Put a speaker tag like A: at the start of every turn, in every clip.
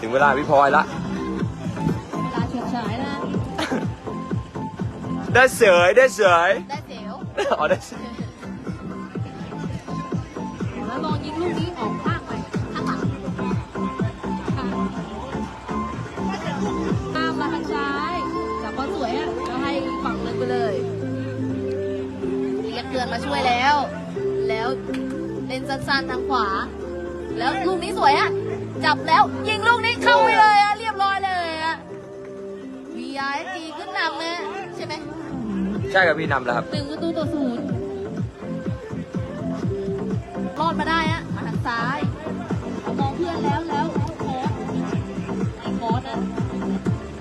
A: ถึงเวลาพี่พลอยละ
B: เวลาเฉียดฉายนะ
A: ได้เสยได้เสย
B: ได้เสียว
A: อ๋อได้เสย
B: แล้วลองยิงลูกนี้ออกข้างไปข้างหลังข้ามมาทางซ้ายจับบอลสวยอะก็ให้ฝั่งนึงไปเลยเรียกเตือนมาช่วยแล้ว แล้วเล่นสั้นๆทางขวา แล้วลูกนี้สวยอะจับแล้วยิงลูกนี้เข้าไปเลยอะเรียบร้อยเลยอะ VIG ขึ้นนำนะใช่ไหม
A: ใช่ครับพี่นำแล้วครับ
B: หนึ่งประตูต่อศูนย์รอดมาได้อะมาทางซ้ายมองเพื่อนแล้วแล้วโค้ดไอ้โค้ดนะ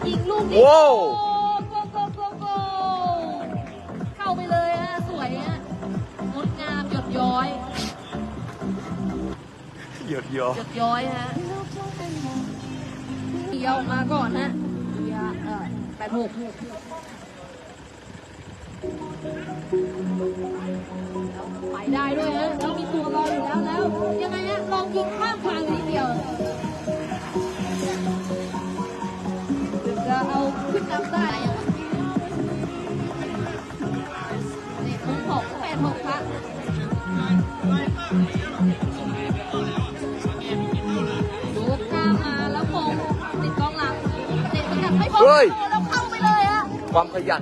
B: ยิงลูกนี้
A: โว้
B: หยดยอ
A: หยดย้อ
B: ยฮะเดียวมาก่อนนะเดียวเออแปดหกไปได้ด้วยฮะแล้วมีตัวรออยู่แล้วแล้ว ยังไงฮะลองยิงข้ามทางนิดเดียวจะเอาขึ้นนำได้ยังวะนี่หกหกแปดหกครับ
A: ฮ้ย
B: แล้วเข้าไปเลยอะ
A: ความขยัน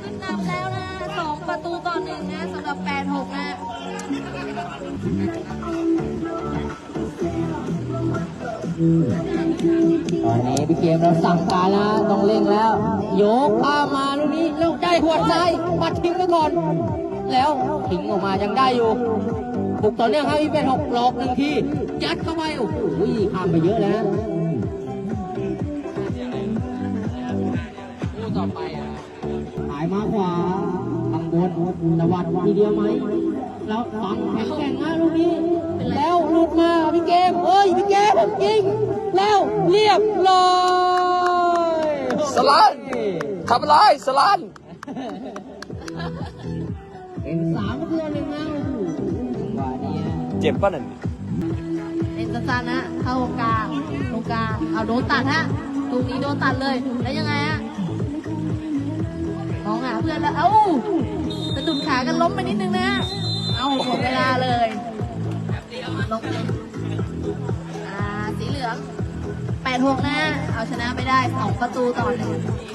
B: ขึ้นนำแล้วนะสองประตูต่อหนึ่งนะสำหรับ8-6นะ
C: ตอนนี้พี่เกมเราสั่งการแล้วต้องเร่งแล้ว โยกข้ามมาลูกนี้แล้วได้หัวใจปัดทิ้งไปก่อน แล้วทิ้งออกมายังได้อยู่บุกต่อเนื่องครับพี่เป็นหกหลอกหนึ่งทียัดเข้าไปโอ้โหข้ามไปเยอะแล้ว บังบนตะวัดทีเดียวไหมแล้วฝังแข็งแกร่งมากลูกนี้ แล้วหลุดมาพี่เกมเอ้ยพี่เกมยิงแล้วเรียบร้อย
A: สลันทำอะไรสลัน
C: เป็นสามเพื่อนเลยนะโอ้โหจังหวะเนี้ย
A: เจ็บป่ะนั่น
B: เล่นสั้นๆนะเข้ากลางตรงกลางเอาโดนตัดฮะลูกนี้โดนตัดเลยแล้วยังไงฮะมองหาเพื่อนแล้วเอ้าากันล้มไปนิดนึงนะ เอาหมดเวลาเลยลงสีเหลือง8-6นะ เอาชนะไปได้2ประตูต่อหนึ่ง